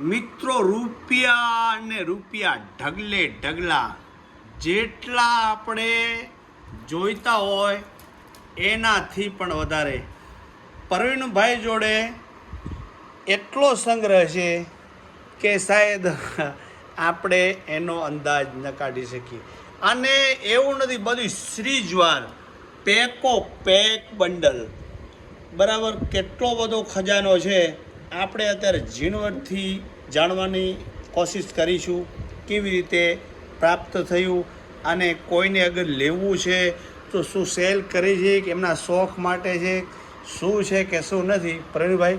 મિત્રો, રૂપિયા ને રૂપિયા ઢગલે ઢગલા, જેટલા આપણે જોઈતા હોય એનાથી પણ વધારે. પ્રવીણભાઈ જોડે એટલો સંગ્રહ છે કે શાયદ આપણે એનો અંદાજ ન કાઢી શકીએ. અને એવું નથી, બધું શ્રીજવાર પેકો પેક બંડલ. બરાબર? કેટલો બધો ખજાનો છે. આપણે અત્યારે ઝીણવટથી જાણવાની કોશિશ કરીશું કેવી રીતે પ્રાપ્ત થયું અને કોઈને અગર લેવું છે તો શું સેલ કરી છે, કે એમના શોખ માટે છે, શું છે કે શું નથી. પ્રવીણભાઈ,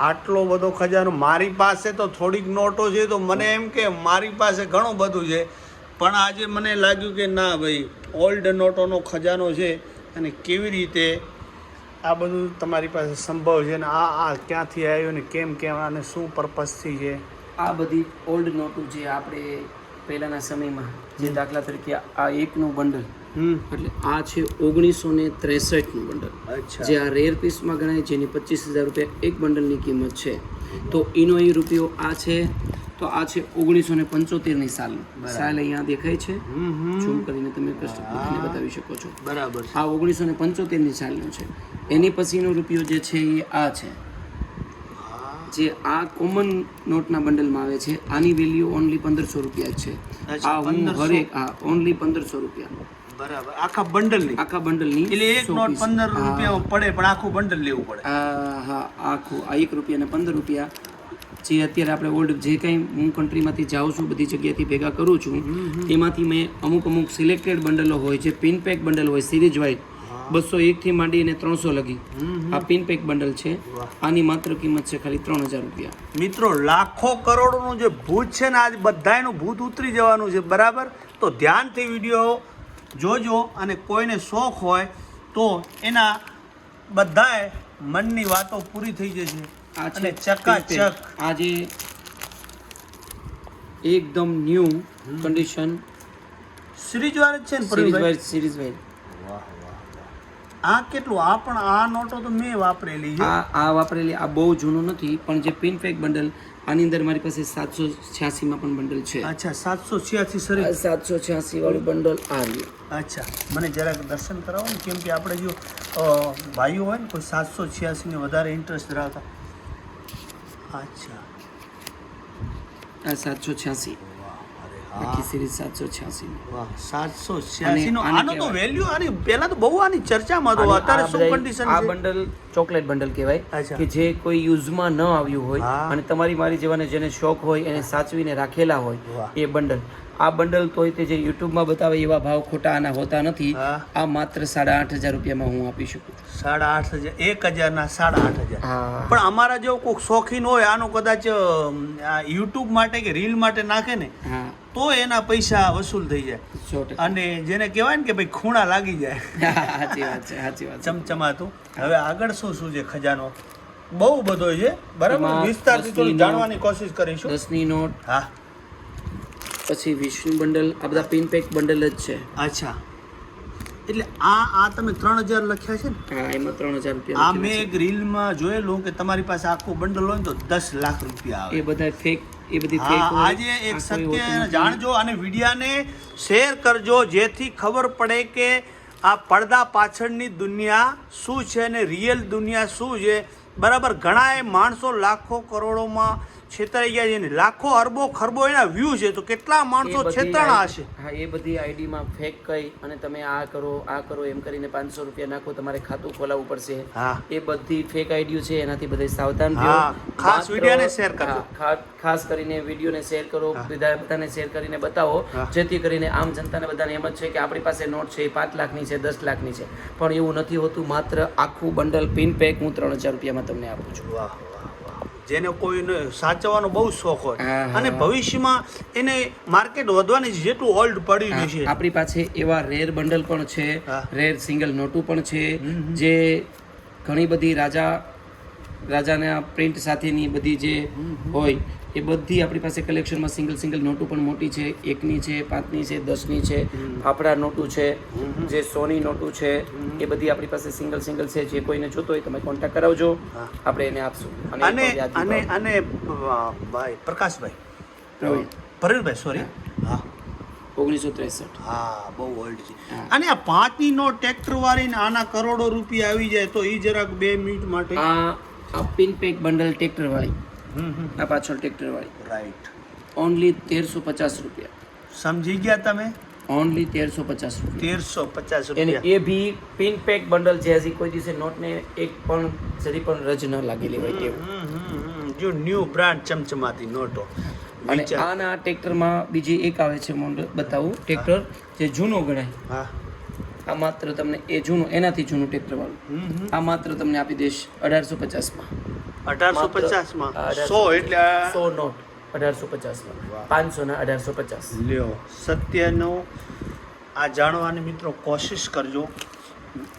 આટલો બધો ખજાનો મારી પાસે તો થોડીક નોટો છે તો મને એમ કે મારી પાસે ઘણું બધું છે. પણ આજે મને લાગ્યું કે ના ભાઈ ઓલ્ડ નોટોનો ખજાનો છે અને કેવી રીતે આ બધું તમારી પાસે સંભવ છે ને આ આ ક્યાંથી આવ્યું ને કેમ કેમ અને શું પર્પઝથી છે? આ બધી ઓલ્ડ નોટો જે આપણે પહેલાંના સમયમાં જે દાખલા તરીકે આ એકનું બંડલ એટલે આ છે ઓગણીસો ને ત્રેસઠનું બંડલ જે આ રેર પીસમાં ગણાય જેની પચીસ હજાર રૂપિયા એક બંડલની કિંમત છે. તો એનો એ રૂપિયો આ છે તો આ છે ઓગણીસો ને પંચોતેરની સાલનું. સાલ અહીંયા દેખાય છે. હમ હમ. ઝૂમ કરીને તમે કસ્ટમરને બતાવી શકો છો. બરાબર આ ઓગણીસો ને પંચોતેરની સાલનું છે. એની પછીનો રૂપિયો જે છે એ આ છે. જે આ કોમન નોટના બંડલમાં આવે છે આની વેલ્યુ ઓનલી પંદરસો રૂપિયા છે. આ હું 1500. હરેક આ ઓનલી પંદરસો રૂપિયા. બરાબર. આખા બંડલની આખા બંડલની એટલે એક નોટ પંદર રૂપિયા પડે પણ આખું બંડલ લેવું પડે. આ હા આખું આ એક રૂપિયા ને પંદર રૂપિયા. જે અત્યારે આપણે ઓલ્ડ જે કંઈ હું કન્ટ્રીમાંથી જાઉં છું બધી જગ્યાએથી ભેગા કરું છું તેમાંથી મેં અમુક અમુક સિલેક્ટેડ બંડલો હોય જે પિન પેક બંડલ હોય સિરીઝ વાઇઝ બસો એકથી માંડીને ત્રણસો લગી. આ પિન પેક બંડલ છે. આની માત્ર કિંમત છે ખાલી ત્રણ હજાર રૂપિયા. મિત્રો લાખો કરોડોનું જે ભૂત છે ને આજ બધાયનું ભૂત ઉતરી જવાનું છે બરાબર? તો ધ્યાનથી વીડિયો જોજો અને કોઈને શોખ હોય તો એના બધાય મનની વાતો પૂરી થઈ જશે. અને ચકાચક. આજે એકદમ ન્યૂ કન્ડિશન સિરીઝ વાર છે ને સિરીઝ વાર સિરીઝ વાઇઝ આ કેટલું? આ પણ આ નોટો તો મેં વાપરેલી આ આ વાપરેલી આ બહુ જૂનું નથી પણ જે પિન પેક બંડલ આની અંદર મારી પાસે સાતસો છ્યાસીમાં પણ બંડલ છે. અચ્છા સાતસો છ્યાસી સર સાતસો છ્યાસી વાળું બંડલ આ રહ્યું. અચ્છા મને જરાક દર્શન કરાવો ને કેમ કે આપણે જો ભાઈઓ હોય ને કોઈ સાતસો છ્યાસીને વધારે ઇન્ટરેસ્ટ ધરાવતા. અચ્છા. આ સાતસો છ્યાસી. આખી સિરીઝ સાતસો છ્યાસી વાહ સાતસો છ્યાસી નો આનો તો વેલ્યુ આની પહેલા તો બહુ આની ચર્ચામાં હતો. અત્યારે શું કન્ડિશન આ બંડલ ચોકલેટ બંડલ કહેવાય કે જે કોઈ યુઝમાં ન આવ્યું હોય અને તમારી મારી જેવાને જેને શોખ હોય એને સાચવીને રાખેલા હોય એ બંડલ આ બંડલ તોય તે જે યુટ્યુબમાં બતાવે એવા ભાવ ખોટા આના હોતા નથી. આ માત્ર સાડા આઠ હજાર રૂપિયામાં હું આપી શકું સાડા આઠ હજાર એક હજારના સાડા આઠ હજાર. પણ અમારા જેવો કોઈક શોખીન હોય આનો કદાચ યુટ્યુબ માટે કે રીલ માટે નાખે ને તો એના પૈસા વસૂલ થઈ જાય. અને જેને કહેવાય ને કે ભાઈ ખૂણા લાગી જાય. સાચી વાત છે સાચી વાત ચમચમાતું. હવે આગળ શું શું છે ખજાનો? બહુ બધો છે બરાબર? વિસ્તારથી થોડી જાણવાની કોશિશ કરીશું. દસની નોટ હા. પછી વિષ્ણુ બંડલ આ બધા પિન પેક બંડલ જ છે. અચ્છા. એટલે આ આ તમે ત્રણ હજાર લખ્યા છે ને? હા એમાં ત્રણ હજાર આ મેં એક રીલમાં જોયેલું કે તમારી પાસે આખું બંડલ હોય તો દસ લાખ રૂપિયા આવે. એ બધા ફેક એ બધી હા આજે એક સત્ય જાણજો અને વિડિયાને શેર કરજો જેથી ખબર પડે કે આ પડદા પાછળની દુનિયા શું છે અને રિયલ દુનિયા શું છે. બરાબર ઘણા એ માણસો લાખો કરોડોમાં છેતરાઈ ગયા છે ને. લાખો અરબો ખરબો એના વ્યૂ છે. તો કેટલા માણસો છેતરાણા હશે? હા એ બધી આઈડીમાં ફેક કઈ અને તમે આ કરો આ કરો એમ કરીને પાંચસો રૂપિયા નાખો તમારે ખાતું ખોલાવવું પડશે. હા. એ બધી ફેક આઈડીઓ છે એનાથી બધા સાવધાન થયો. ખાસ વિડીયોને share કરજો. ખાસ કરીને વિડીયોને શેર કરો બધા બધાને શેર કરીને બતાવો. જેથી કરીને આમ જનતાને બધાને એમ જ છે કે આપણી પાસે નોટ છે પાંચ લાખની છે દસ લાખની છે. પણ એવું નથી હોતું માત્ર આખું બંડલ પિન પેક હું ત્રણ હજાર રૂપિયામાં તમને આપું છું. વાહ. જેને કોઈને સાચવવાનો બહુ શોખ હોય. અને ભવિષ્યમાં એને માર્કેટ વધવાની જેટલું ઓલ્ડ પડ્યું છે. આપણી પાસે એવા રેર બંડલ પણ છે રેર સિંગલ નોટું પણ છે. જે ઘણી બધી રાજા રાજાના પ્રિન્ટ સાથેની બધી જે હોય એ બધી આપણી પાસે કલેક્શનમાં સિંગલ સિંગલ નોટો પણ મોટી છે. એકની છે પાંચની છે દસની છે ફાફડા નોટું છે જે સોની નોટું છે એ બધી આપણી પાસે સિંગલ સિંગલ છે. જે કોઈને જોતો હોય તમે કોન્ટેક્ટ કરાવજો. આપણે એને આપશું. અને અને. અને ભાઈ પ્રકાશભાઈ. પ્રવીણ. પરેશભાઈ સોરી હા. ઓગણીસો ત્રેસઠ. હા બહુ ઓલ્ડ છે. અને આ પાંચની નો ટ્રેક્ટર વાળીને આના કરોડો રૂપિયા આવી જાય તો એ જરાક બે મિનિટ માટે આ પિન પેક બંડલ ટ્રેક્ટર વાળી હમ હમ. આ પાછળ ટ્રેક્ટર વાળી રાઈટ ઓનલી તેરસો પચાસ રૂપિયા. સમજી ગયા તમે? ઓનલી તેરસો પચાસ રૂપિયા. તેરસો પચાસ રૂપિયા. A B pin pack bundle છે હજી કોઈ દિવસે નોટને એક પણ જરી પણ રજ ન લાગેલી હોય તેવું. જો ન્યૂ બ્રાન્ડ ચમચમાતી નોટો. અને આના ટ્રેક્ટરમાં બીજી એક આવે છે મોડલ બતાવું. ટ્રેક્ટર જે જૂનો ગણાય. હા. આ માત્ર તમને એ જૂનું એનાથી જૂનું ટ્રેક્ટર વાળું હમ, હમ. આ માત્ર તમને આપી દઈશ અઢારસો પચાસમાં. અઢારસો પચાસમાં? સો એટલે આ- સો નોટ અઢારસો પચાસમાં. પાંચસો પાંચસોના અઢારસો પચાસ. લ્યો સત્યનો આ જાણવાની મિત્રો કોશિશ કરજો.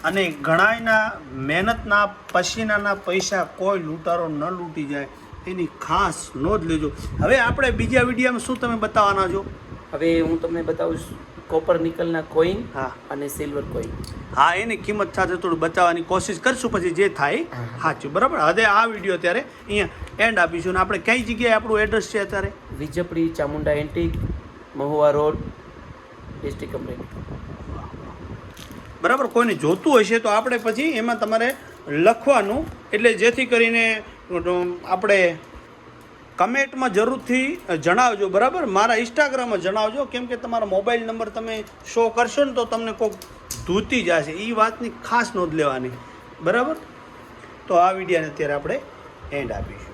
અને ઘણાયના મહેનતના પસીનાના પૈસા કોઈ લૂંટારો ન લૂંટી જાય એની ખાસ નોંધ લેજો. હવે આપણે બીજા વિડીયોમાં શું તમે બતાવવાના છો? હવે હું તમને બતાવીશ કોપર નિકલના કોઈન હા. અને સિલ્વર કોઈન હા એની કિંમત સાથે થોડું બતાવવાની કોશિશ કરશું પછી જે થાય. સાચું બરાબર? હવે આ વીડિયો ત્યારે અહીંયા એન્ડ આપીશું અને આપણે કઈ જગ્યાએ આપણું એડ્રેસ છે અત્યારે? Vijpadi Chamunda antique Mahuva road district company બરાબર કોઈને જોતું હશે તો આપણે પછી એમાં તમારે લખવાનું એટલે જેથી કરીને આપણે કમેન્ટમાં જરૂરથી જણાવજો, બરાબર? મારા ઇન્સ્ટાગ્રામમાં જણાવજો, કેમ કે તમારો મોબાઈલ નંબર તમે શો કરશો ને તો તમને કોઈક ધૂતી જશે. એ વાતની ખાસ નોંધ લેવાની. બરાબર? તો આ વિડીયોને અત્યારે આપણે એન્ડ આપીશું.